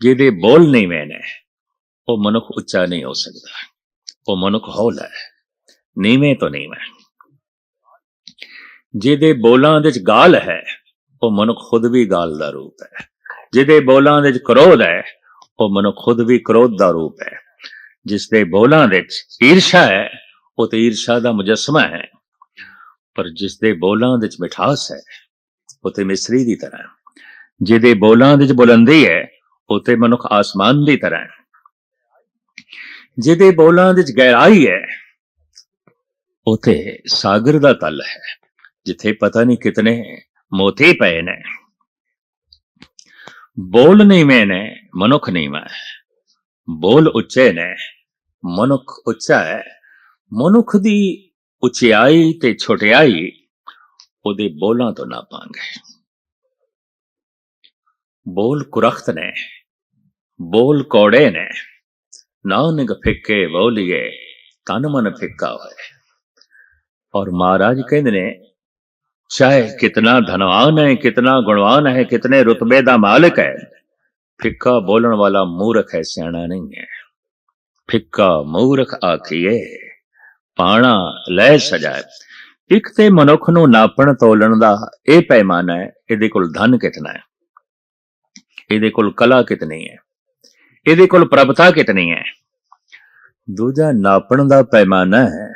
ਜਿਹਦੇ ਬੋਲ ਨੀਵੇਂ ਨੇ, ਉਹ ਮਨੁੱਖ ਉੱਚਾ ਨਹੀਂ ਹੋ ਸਕਦਾ। ਉਹ ਮਨੁੱਖ ਹੌਲਾ ਹੈ, ਨੀਵੇਂ ਤੋਂ ਨੀਵੇਂ। ਜਿਹਦੇ ਬੋਲਾਂ ਦੇ ਵਿੱਚ ਗਾਲ ਹੈ, ਉਹ ਮਨੁੱਖ ਖੁਦ ਵੀ ਗਾਲ ਦਾ ਰੂਪ ਹੈ। ਜਿਹਦੇ ਬੋਲਾਂ ਦੇ ਵਿੱਚ ਕ੍ਰੋਧ ਹੈ, ਉਹ ਮਨੁੱਖ ਖੁਦ ਵੀ ਕ੍ਰੋਧ ਦਾ ਰੂਪ ਹੈ। ਜਿਸ ਦੇ ਬੋਲਾਂ ਵਿੱਚ ਈਰਸ਼ਾ ਹੈ, ਉਹ ਤੇ ਈਰਸ਼ਾ ਦਾ ਮੁਜਸਮਾ ਹੈ। ਪਰ ਜਿਸ ਦੇ ਬੋਲਾਂ ਵਿੱਚ ਮਿਠਾਸ ਹੈ, ਉਹ ਤੇ ਮਿਸਰੀ ਦੀ ਤਰ੍ਹਾਂ ਜਿਹਦੇ ਬੋਲਾਂ ਵਿੱਚ ਬੁਲੰਦੀ ਹੈ, ਉਹ ਤੇ ਮਨੁੱਖ ਆਸਮਾਨ ਦੀ ਤਰ੍ਹਾਂ ਹੈ। ਜਿਹਦੇ ਬੋਲਾਂ ਵਿੱਚ ਗਹਿਰਾਈ ਹੈ, ਉਹ ਸਾਗਰ ਦਾ ਤਲ ਹੈ, ਜਿੱਥੇ ਪਤਾ ਨਹੀਂ ਕਿਤਨੇ ਮੋਤੀ ਪਏ ਨੇ। ਬੋਲ ਨਹੀਂ ਮੈਂ ਨੇ, ਮਨੁੱਖ ਨਹੀਂ ਮੈਂ ਬੋਲ ਉੱਚੇ ਨੇ ਮਨੁੱਖ ਉੱਚਾ ਹੈ। ਮਨੁੱਖ ਦੀ ਉਚਾਈ ਤੇ ਛੋਟਿਆਈ ਉਹਦੇ ਬੋਲਾਂ ਤੋਂ ਨਾ ਪਾਂਗੇ ਬੋਲ ਕੁਰਖਤ ਨੇ, ਬੋਲ ਕੋੜੇ ਨੇ। ਨਾਨਕ ਫਿੱਕੇ ਬੋਲੀਏ, ਤਨ ਮਨ ਫਿੱਕਾ ਹੋਏ। ਔਰ ਮਹਾਰਾਜ ਕਹਿੰਦੇ ਨੇ, ਚਾਹੇ ਕਿਤਨਾ ਧਨਵਾਨ ਹੈ, ਕਿਤਨਾ ਗੁਣਵਾਨ ਹੈ, ਕਿਤਨੇ ਰੁਤਬੇ ਦਾ ਮਾਲਕ ਹੈ, ਫਿੱਕਾ ਬੋਲਣ ਵਾਲਾ ਮੂਰਖ ਹੈ, ਸਿਆਣਾ ਨਹੀਂ ਹੈ। ਫਿੱਕਾ ਮੂਰਖ ਆਖੀਏ ਪਾਣਾ ਲੈ ਸਜਾਏ ਇੱਕ ਤੇ ਮਨੁੱਖ ਨੂੰ ਨਾਪਣ ਤੋਲਣ ਦਾ ਇਹ ਪੈਮਾਨਾ ਹੈ, ਇਹਦੇ ਕੋਲ ਧਨ ਕਿਤਨਾ ਹੈ? ਇਹਦੇ ਕੋਲ ਕਲਾ ਕਿਤਨੀ ਹੈ? ਇਹਦੇ ਕੋਲ ਪ੍ਰਭਤਾ ਕਿਤਨੀ ਹੈ? ਦੂਜਾ ਨਾਪਣ ਦਾ ਪੈਮਾਨਾ ਹੈ,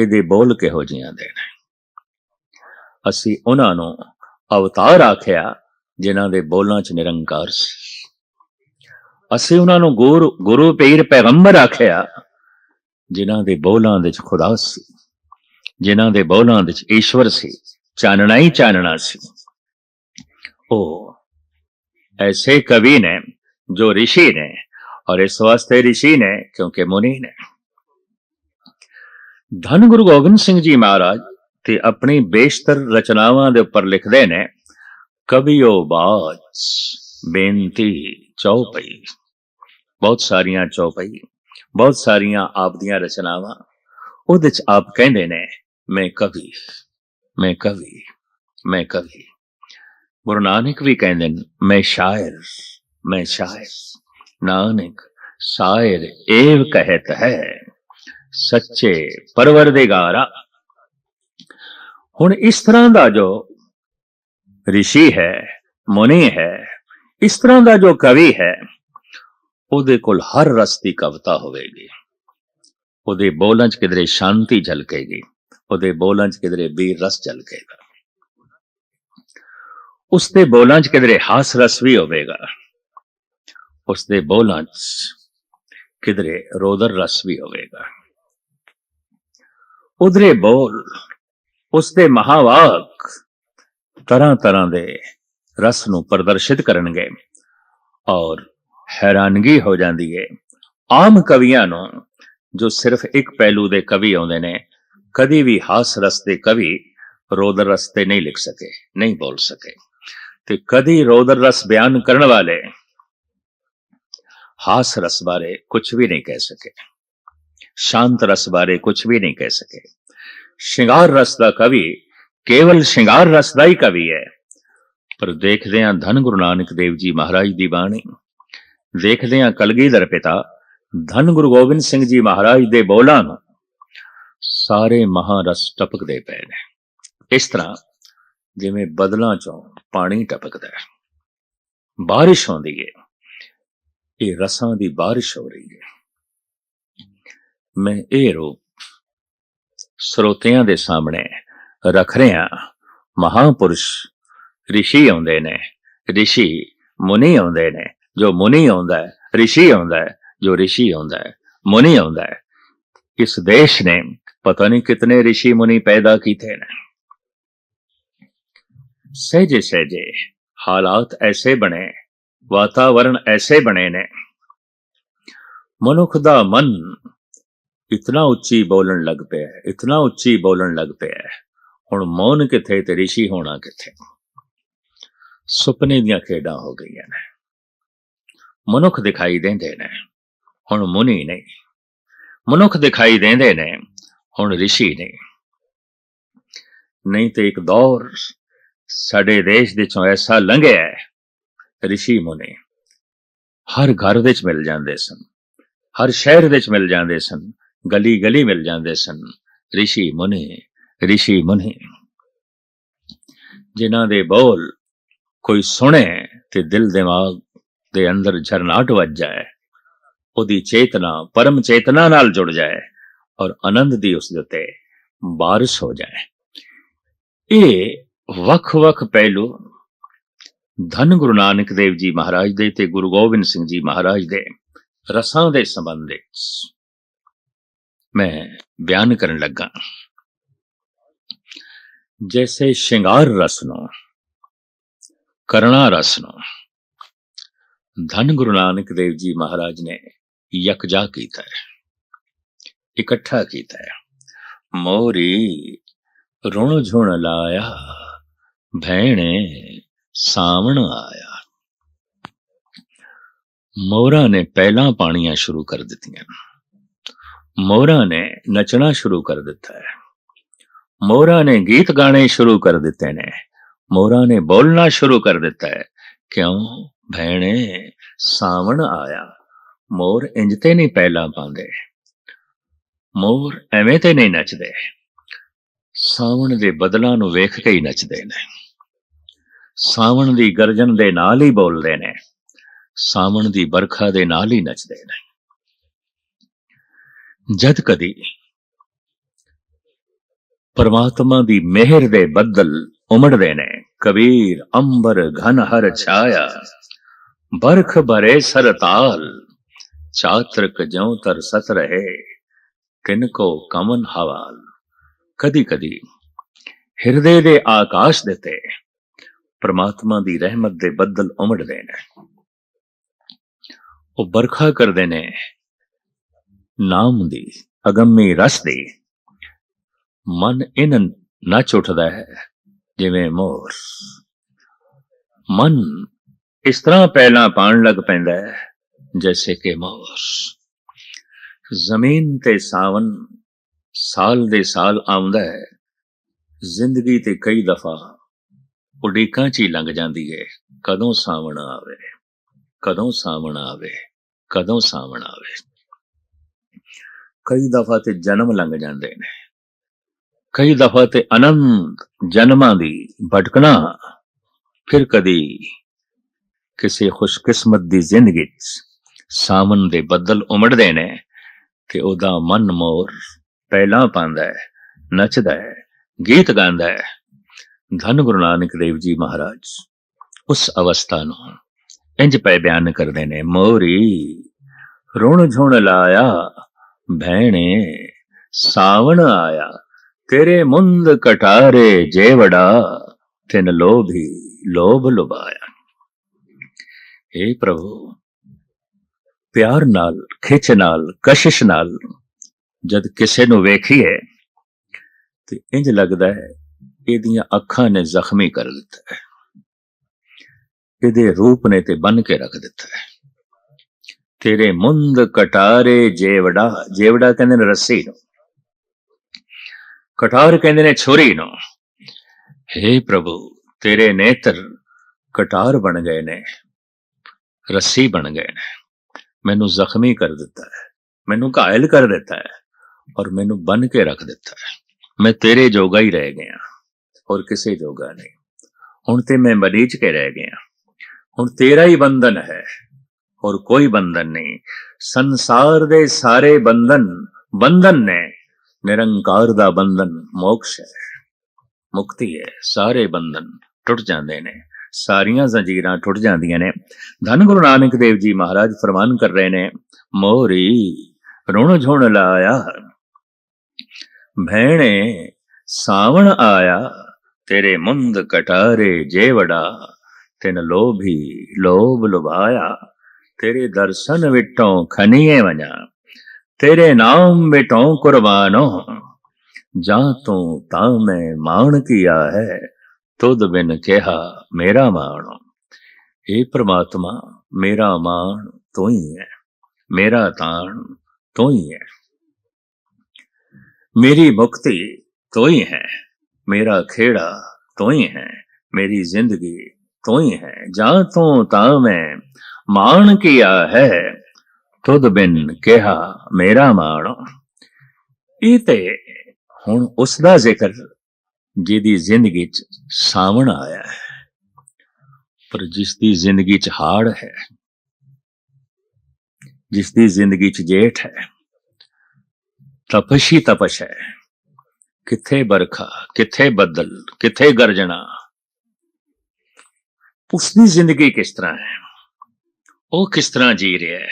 ਇਹਦੇ ਬੋਲ ਕਿਹੋ ਜੀਆਂ ਦੇ ਨੇ ਅਸੀਂ ਉਹਨਾਂ ਨੂੰ ਅਵਤਾਰ ਆਖਿਆ, ਜਿਨ੍ਹਾਂ ਦੇ ਬੋਲਾਂ 'ਚ ਨਿਰੰਕਾਰ ਸੀ। ਅਸੀਂ ਉਹਨਾਂ ਨੂੰ ਗੁਰੂ ਗੁਰੂ ਪੀਰ ਪੈਗੰਬਰ ਆਖਿਆ ਜਿਨ੍ਹਾਂ ਦੇ ਬੋਲਾਂ ਵਿੱਚ ਖੁਦਾ ਸੀ ਜਿਨ੍ਹਾਂ ਦੇ ਬੋਲਾਂ ਵਿੱਚ ਈਸ਼ਵਰ ਸੀ ਚਾਨਣਾ ਹੀ ਚਾਨਣਾ ਸੀ ਉਹ ਐਸੇ ਕਵੀ ਨੇ ਜੋ ऋषि ਨੇ ਔਰ ਇਸ ਵਾਸਤੇ ऋषि ਨੇ ਕਿਉਂਕਿ ਮੁਨੀ ਨੇ ਧੰਨ ਗੁਰੂ ਗੋਬਿੰਦ ਸਿੰਘ ਜੀ ਮਹਾਰਾਜ ਤੇ ਆਪਣੀ ਬੇਸ਼ਤਰ ਰਚਨਾਵਾਂ ਦੇ ਉੱਪਰ ਲਿਖਦੇ ਨੇ ਕਵਿਓ ਬਾਜ ਬੇਨਤੀ ਚੌਪਈ ਬਹੁਤ ਸਾਰੀਆਂ ਚੌਪਈ, ਬਹੁਤ ਸਾਰੀਆਂ ਆਪ ਦੀਆਂ ਰਚਨਾਵਾਂ, ਉਹਦੇ ਚ ਆਪ ਕਹਿੰਦੇ ਨੇ, ਮੈਂ ਕਵੀ ਮੈਂ ਕਵੀ ਮੈਂ ਕਵੀ। ਗੁਰੂ ਨਾਨਕ ਵੀ ਕਹਿੰਦੇ ਨੇ, ਮੈਂ ਸ਼ਾਇਰ ਮੈਂ ਸ਼ਾਇਰ। ਨਾਨਕ, ਸ਼ਾਇਰ ਏਵ ਕਹਿਤ ਹੈ, ਸੱਚੇ ਪਰਵਰਦਿਗਾਰਾ ਹੁਣ ਇਸ ਤਰ੍ਹਾਂ ਦਾ ਜੋ ਰਿਸ਼ੀ ਹੈ, ਮੁਨੀ ਹੈ, ਇਸ ਤਰ੍ਹਾਂ ਦਾ ਜੋ ਕਵੀ ਹੈ ਉਹਦੇ ਕੋਲ ਹਰ ਰਸ ਦੀ ਕਵਿਤਾ ਹੋਵੇਗੀ। ਉਹਦੇ ਬੋਲਾਂ 'ਚ ਕਿਧਰੇ ਸ਼ਾਂਤੀ ਝਲਕੇਗੀ, ਉਹਦੇ ਬੋਲਾਂ 'ਚ ਕਿਧਰੇ ਵੀਰ ਰਸ ਝਲਕੇਗਾ। ਉਸ ਦੇ ਬੋਲਾਂ 'ਚ ਕਿਧਰੇ ਹਾਸ ਰਸ ਵੀ ਹੋਵੇਗਾ। ਉਸ ਦੇ ਬੋਲਾਂ 'ਚ ਕਿਧਰੇ ਰੋਦਰ ਰਸ ਵੀ ਹੋਵੇਗਾ। ਉਧਰੇ ਬੋਲ ਉਸ ਦੇ ਮਹਾਵਾਕ ਤਰ੍ਹਾਂ ਤਰ੍ਹਾਂ ਦੇ ਰਸ ਨੂੰ ਪ੍ਰਦਰਸ਼ਿਤ ਕਰਨਗੇ ਔਰ ਹੈਰਾਨਗੀ ਹੋ ਜਾਂਦੀ ਹੈ ਆਮ ਕਵੀਆਂ ਨੂੰ, ਜੋ ਸਿਰਫ ਇੱਕ ਪਹਿਲੂ ਦੇ ਕਵੀ ਆਉਂਦੇ ਨੇ, ਕਦੀ ਵੀ ਹਾਸ ਰਸ ਦੇ ਕਵੀ ਰੋਦਰ ਰਸ ਤੇ ਨਹੀਂ ਲਿਖ ਸਕੇ, ਨਹੀਂ ਬੋਲ ਸਕੇ। ਤੇ ਕਦੀ ਰੋਦਰ ਰਸ ਬਿਆਨ ਕਰਨ ਵਾਲੇ ਹਾਸ ਰਸ ਬਾਰੇ ਕੁਝ ਵੀ ਨਹੀਂ ਕਹਿ ਸਕੇ। ਸ਼ਾਂਤ ਰਸ ਬਾਰੇ ਕੁਝ ਵੀ ਨਹੀਂ ਕਹਿ ਸਕੇ। ਸ਼ਿੰਗਾਰ ਰਸ ਦਾ ਕਵੀ ਕੇਵਲ ਸ਼ਿੰਗਾਰ ਰਸ ਦਾ ਹੀ ਕਵੀ ਹੈ। ਪਰ ਦੇਖਦੇ ਹਾਂ ਧੰਨ ਗੁਰੂ ਨਾਨਕ ਦੇਵ ਜੀ ਮਹਾਰਾਜ ਦੀ ਬਾਣੀ। ਦੇਖਦੇ ਹਾਂ ਕਲਗੀਧਰ ਪਿਤਾ, ਧੰਨ ਗੁਰੂ ਗੋਬਿੰਦ ਸਿੰਘ ਜੀ ਮਹਾਰਾਜ ਦੇ ਬੋਲਾਂ ਨੂੰ ਸਾਰੇ ਮਹਾਰਸ ਟਪਕਦੇ ਪਏ ਨੇ। ਇਸ ਤਰ੍ਹਾਂ ਜਿਵੇਂ ਬਦਲਾਂ ਚੋਂ ਪਾਣੀ ਟਪਕਦਾ ਹੈ। ਬਾਰਿਸ਼ ਹੁੰਦੀ ਹੈ ਇਹ ਰਸਾਂ ਦੀ ਬਾਰਿਸ਼ ਹੋ ਰਹੀ ਹੈ ਮੈਂ ਇਹ ਰੂਪ ਸਰੋਤਿਆਂ ਦੇ ਸਾਹਮਣੇ ਰੱਖ ਰਿਹਾ ਮਹਾਪੁਰਸ਼ ਰਿਸ਼ੀ ਆਉਂਦੇ ਨੇ, ਰਿਸ਼ੀ ਮੁਨੀ ਆਉਂਦੇ ਨੇ ਜੋ ਮੁਨੀ ਆਉਂਦਾ ਹੈ ਰਿਸ਼ੀ ਆਉਂਦਾ ਹੈ ਜੋ ਰਿਸ਼ੀ ਆਉਂਦਾ ਹੈ ਮੁਨੀ ਆਉਂਦਾ ਹੈ ਇਸ ਦੇਸ਼ ਨੇ ਪਤਾ ਨਹੀਂ ਕਿਤਨੇ ਰਿਸ਼ੀ ਮੁਨੀ ਪੈਦਾ ਕੀਤੇ ਨੇ ਸਹਿਜੇ ਸਹਿਜੇ ਹਾਲਾਤ ਐਸੇ ਬਣੇ ਵਾਤਾਵਰਣ ਐਸੇ ਬਣੇ ਨੇ ਮਨੁੱਖ ਦਾ ਮਨ ਇਤਨਾ ਉੱਚੀ ਬੋਲਣ ਲੱਗ ਪਿਆ ਹੈ ਇਤਨਾ ਉੱਚੀ ਬੋਲਣ ਲੱਗ ਪਿਆ ਹੈ ਹੁਣ ਮੌਨ ਕਿੱਥੇ ਤੇ ਰਿਸ਼ੀ ਹੋਣਾ ਕਿੱਥੇ ਸੁਪਨੇ ਦੀਆਂ ਖੇਡਾਂ ਹੋ ਗਈਆਂ ਨੇ ਮਨੁੱਖ ਦਿਖਾਈ ਦਿੰਦੇ ਨੇ। ਹੁਣ ਮੁਨੀ ਨਹੀਂ। ਮਨੁੱਖ ਦਿਖਾਈ ਦਿੰਦੇ ਨੇ, ਹੁਣ ਰਿਸ਼ੀ ਨਹੀਂ। ਨਹੀਂ ਤੇ ਇੱਕ ਦੌਰ ਸਾਡੇ ਦੇਸ਼ ਦੇ ਚੋਂ ਐਸਾ ਲੰਘਿਆ ਹੈ, ਰਿਸ਼ੀ ਮੁਨੀ। ਹਰ ਘਰ ਵਿੱਚ ਮਿਲ ਜਾਂਦੇ ਸਨ। ਹਰ ਸ਼ਹਿਰ ਵਿੱਚ ਮਿਲ ਜਾਂਦੇ ਸਨ। ਗਲੀ ਗਲੀ ਮਿਲ ਜਾਂਦੇ ਸਨ। ਰਿਸ਼ੀ ਮੁਨੀ ਰਿਸ਼ੀ ਮੁਨੀ। ਜਿਨ੍ਹਾਂ ਦੇ ਬੋਲ ਕੋਈ ਸੁਣੇ ਤੇ ਦਿਲ ਦਿਮਾਗ ਦੇ ਅੰਦਰ ਝਰਨਾਟ ਵੱਜ ਜਾਏ, ਉਹਦੀ ਚੇਤਨਾ, ਪਰਮ ਚੇਤਨਾ ਨਾਲ ਜੁੜ ਜਾਏ ਔਰ ਆਨੰਦ ਦੀ ਉਸ ਦੇ ਉੱਤੇ ਬਾਰਿਸ਼ ਹੋ ਜਾਏ। ਇਹ ਵੱਖ-ਵੱਖ ਪਹਿਲੂ ਧੰਨ ਗੁਰੂ ਨਾਨਕ ਦੇਵ ਜੀ ਮਹਾਰਾਜ ਦੇ ਤੇ ਗੁਰੂ ਗੋਬਿੰਦ ਸਿੰਘ ਜੀ ਮਹਾਰਾਜ ਦੇ ਰਸਾਂ ਦੇ ਸੰਬੰਧ ਵਿੱਚ ਮੈਂ ਬਿਆਨ ਕਰਨ ਲੱਗਾ। ਜੈਸੇ ਸ਼ਿੰਗਾਰ ਰਸ ਨੂੰ, ਕਰਣਾ ਰਸ ਨੂੰ ਧੰਨ ਗੁਰੂ ਨਾਨਕ ਦੇਵ ਜੀ ਮਹਾਰਾਜ ਨੇ ਯਕਜਾ ਕੀਤਾ ਹੈ ਇਕੱਠਾ ਕੀਤਾ ਹੈ ਮੋਰੀ ਰੁਣ ਝੁਣ ਲਾਇਆ ਭੈਣੇ ਸਾਵਣ ਆਇਆ ਮੋਰਾ ਨੇ ਪਹਿਲਾਂ ਪਾਣੀਆਂ ਸ਼ੁਰੂ ਕਰ ਦਿੱਤੀਆਂ ਮੋਰਾ ਨੇ ਨੱਚਣਾ ਸ਼ੁਰੂ ਕਰ ਦਿੱਤਾ ਹੈ ਮੋਰਾ ਨੇ ਗੀਤ ਗਾਣੇ ਸ਼ੁਰੂ ਕਰ ਦਿੱਤੇ ਨੇ ਮੋਰਾ ਨੇ ਬੋਲਣਾ ਸ਼ੁਰੂ ਕਰ ਦਿੱਤਾ ਹੈ ਕਿਉਂ? ਭੈਣੇ, ਸਾਵਣ ਆਇਆ। ਮੋਰ ਇੰਜ ਤੇ ਨਹੀਂ ਪਹਿਲਾਂ ਪਾਉਂਦੇ। ਮੋਰ ਐਵੇਂ ਤੇ ਨਹੀਂ ਨੱਚਦੇ। ਸਾਵਣ ਦੇ ਬਦਲਾਂ ਨੂੰ ਵੇਖ ਕੇ ਹੀ ਨੱਚਦੇ ਨੇ। ਸਾਵਣ ਦੀ ਗਰਜਨ ਦੇ ਨਾਲ ਹੀ ਬੋਲਦੇ ਨੇ। ਸਾਵਣ ਦੀ ਬਰਖਾ ਦੇ ਨਾਲ ਹੀ ਨੱਚਦੇ ਨੇ। ਜਦ ਕਦੀ ਪਰਮਾਤਮਾ ਦੀ ਮਿਹਰ ਦੇ ਬੱਦਲ ਉਮੜਦੇ ਨੇ। ਕਬੀਰ, ਅੰਬਰ, ਘਨ, ਹਰ ਛਾਇਆ। ਬਰਖ ਭਰੇ ਸਰਤਾਲ ਚਾਤਰਕ ਜਉ ਤਰ ਸਤ ਰਹੇ, ਕਿਨ ਕੋ ਕਮਨ ਹਵਾਲ। ਕਦੀ ਕਦੀ ਹਿਰਦੇ ਦੇ ਆਕਾਸ਼ ਦੇ ਤੇ ਪ੍ਰਮਾਤਮਾ ਦੀ ਰਹਿਮਤ ਦੇ ਬੱਦਲ ਉਮੜਦੇ ਨੇ। ਉਹ ਬਰਖਾ ਕਰਦੇ ਨੇ, ਨਾਮ ਦੀ ਅਗੰਮੀ ਰਸ ਦੀ। ਮਨ ਇਨ ਨੱਚ ਉੱਠਦਾ ਹੈ। ਜਿਵੇਂ ਮੋਰ। ਮਨ ਇਸ ਤਰ੍ਹਾਂ ਪਹਿਲਾਂ ਪਾਣ ਲੱਗ ਪੈਂਦਾ ਹੈ, ਜੈਸੇ ਕਿ ਮੋਰ। ਜ਼ਮੀਨ ਤੇ ਸਾਵਨ ਸਾਲ ਦੇ ਸਾਲ ਆਉਂਦਾ ਹੈ, ਜ਼ਿੰਦਗੀ ਤੇ ਕਈ ਦਫਾ ਉਡੀਕਾਂ ਚ ਹੀ ਲੰਘ ਜਾਂਦੀ ਹੈ, ਕਦੋਂ ਸਾਵਣ ਆਵੇ, ਕਦੋਂ ਸਾਵਣ ਆਵੇ, ਕਦੋਂ ਸਾਵਣ ਆਵੇ। ਕਈ ਦਫਾ ਤੇ ਜਨਮ ਲੰਘ ਜਾਂਦੇ ਨੇ। ਕਈ ਦਫਾ ਤੇ ਅਨੰਤ ਜਨਮਾਂ ਦੀ ਭਟਕਣਾ, ਫਿਰ ਕਦੀ ਕਿਸੇ ਖੁਸ਼ਕਿਸਮਤ ਦੀ ਜ਼ਿੰਦਗੀ 'ਚ ਸਾਵਨ ਦੇ ਬੱਦਲ ਉਮੜਦੇ ਨੇ ਤੇ ਉਹਦਾ ਮਨ ਮੋਰ ਪਹਿਲਾਂ ਪਾਉਂਦਾ ਹੈ, ਨੱਚਦਾ ਹੈ, ਗੀਤ ਗਾਉਂਦਾ ਹੈ। ਧੰਨ ਗੁਰੂ ਨਾਨਕ ਦੇਵ ਜੀ ਮਹਾਰਾਜ, ਉਸ ਅਵਸਥਾ ਨੂੰ ਇੰਜ ਪੈ ਬਿਆਨ ਕਰਦੇ ਨੇ, ਮੋਰੀ ਰੁਣ ਝੁਣ ਲਾਇਆ, ਭੈਣੇ, ਸਾਵਣ ਆਇਆ। ਤੇਰੇ ਮੁੰਦ ਕਟਾਰੇ ਜੇਵੜਾ ਤਿਨ ਲੋਭੀ ਲੋਭ ਲੁਬਾਇਆ ਏ ਪ੍ਰਭੂ, ਪਿਆਰ ਨਾਲ, ਖਿੱਚ ਨਾਲ, ਕਸ਼ਿਸ਼ ਨਾਲ ਜਦ ਕਿਸੇ ਨੂੰ ਵੇਖੀਏ, ਤੇ ਇੰਜ ਲੱਗਦਾ ਹੈ ਇਹਦੀਆਂ ਅੱਖਾਂ ਨੇ ਜ਼ਖਮੀ ਕਰ ਦਿੱਤਾ ਹੈ। ਇਹਦੇ ਰੂਪ ਨੇ ਤੇ ਬੰਨ ਕੇ ਰੱਖ ਦਿੱਤਾ ਹੈ। ਤੇਰੇ ਮੁੰਦ ਕਟਾਰੇ ਜੇਵੜਾ ਜੇਵੜਾ ਕਹਿੰਦੇ ਨੇ ਰੱਸੀ ਨੂੰ। ਕਟਾਰ ਕਹਿੰਦੇ ਨੇ, ਛੋਰੀ ਨੂੰ। हे ਪ੍ਰਭੂ, ਤੇਰੇ ਨੇਤਰ ਕਟਾਰ ਬਣ ਗਏ ਨੇ, ਰੱਸੀ ਬਣ ਗਏ ਨੇ। ਮੈਨੂੰ ਜ਼ਖਮੀ ਕਰ ਦਿੱਤਾ ਹੈ, ਮੈਨੂੰ ਘਾਇਲ ਕਰ ਦਿੱਤਾ ਹੈ ਔਰ ਮੈਨੂੰ ਬੰਨ ਕੇ ਰੱਖ ਦਿੱਤਾ ਹੈ। ਮੈਂ ਤੇਰੇ ਜੋਗਾ ਹੀ ਰਹਿ ਗਿਆ ਔਰ ਕਿਸੇ ਜੋਗਾ ਨਹੀਂ। ਹੁਣ ਤੇ ਮੈਂ ਮਰੀਜ਼ ਕੇ ਰਹਿ ਗਿਆ। ਹੁਣ ਤੇਰਾ ਹੀ ਬੰਧਨ ਹੈ ਔਰ ਕੋਈ ਬੰਧਨ ਨਹੀਂ। ਸੰਸਾਰ ਦੇ ਸਾਰੇ ਬੰਧਨ ਬੰਧਨ ਨੇ ਨਿਰੰਕਾਰ ਦਾ ਬੰਧਨ ਮੋਕਸ਼ ਹੈ। ਮੁਕਤੀ ਹੈ। ਸਾਰੇ ਬੰਧਨ ਟੁੱਟ ਜਾਂਦੇ ਨੇ। ਸਾਰੀਆਂ ਜ਼ੰਜੀਰਾਂ ਟੁੱਟ ਜਾਂਦੀਆਂ ਨੇ। ਧੰਨ ਗੁਰੂ ਨਾਨਕ ਦੇਵ ਜੀ ਮਹਾਰਾਜ ਫਰਮਾਨ ਕਰ ਰਹੇ ਨੇ, ਮੋਰੀ ਰੁਣ ਝੁਣ ਲਾਇਆ, ਭੈਣੇ ਸਾਵਣ ਆਇਆ, ਤੇਰੇ ਮੁੰਦ ਕਟਾਰੇ ਜੇਵੜਾ ਤਿਨ ਲੋਭੀ ਲੋਭ ਲੁਭਾਇਆ, ਤੇਰੇ ਦਰਸ਼ਨ ਵਿਟੋਂ ਖਨੀਏ ਵਜਾ। ਤੇਰੇ ਨਾਮ ਵਿਟੋਂ ਕੁਰਬਾਨੋ। ਜਾਂ ਤੂੰ ਤਾਂ ਮੈਂ ਮਾਣ ਕੀਆ ਹੈ, ਤੁਧ ਬਿਨ ਕਿਹਾ ਮੇਰਾ ਮਾਣ। ਏ ਪ੍ਰਮਾਤਮਾ, ਮੇਰਾ ਮਾਣ ਤੂੰ ਹੀ ਹੈ ਮੇਰਾ ਤਾਣ ਤੂੰ ਹੀ। ਹੈ ਮੇਰੀ ਮੁਕਤੀ ਤੂੰ ਹੀ ਹੈ ਮੇਰਾ ਖੇੜਾ ਤੂੰ ਹੀ ਹੈ ਮੇਰੀ ਜ਼ਿੰਦਗੀ ਤੂੰ ਹੀ ਹੈ। ਜਾਂ ਤੂੰ ਤਾਂ ਮੈਂ ਮਾਣ ਕੀਆ ਹੈ ਤੁਧ ਬਿਨ ਕਿਹਾ ਮੇਰਾ ਮਾਣ। ਇਹ ਤੇ ਹੁਣ ਉਸ ਦਾ ਜ਼ਿਕਰ ਜਿਹਦੀ ਜ਼ਿੰਦਗੀ ਚ ਸਾਵਣ ਆਇਆ ਹੈ, ਪਰ ਜਿਸ ਦੀ ਜ਼ਿੰਦਗੀ ਚ ਹਾੜ ਹੈ ਜਿਸ ਦੀ ਜ਼ਿੰਦਗੀ ਚ ਜੇਠ ਹੈ, ਤਪਸ਼ੀ ਤਪਸ਼ ਹੈ, ਕਿੱਥੇ ਬਰਖਾ, ਕਿੱਥੇ ਬੱਦਲ, ਕਿੱਥੇ ਗਰਜਣਾ। ਉਸ ਦੀ ਜ਼ਿੰਦਗੀ ਕਿਸ ਤਰ੍ਹਾਂ ਹੈ? ਉਹ ਕਿਸ ਤਰ੍ਹਾਂ ਜੀ ਰਿਹਾ ਹੈ?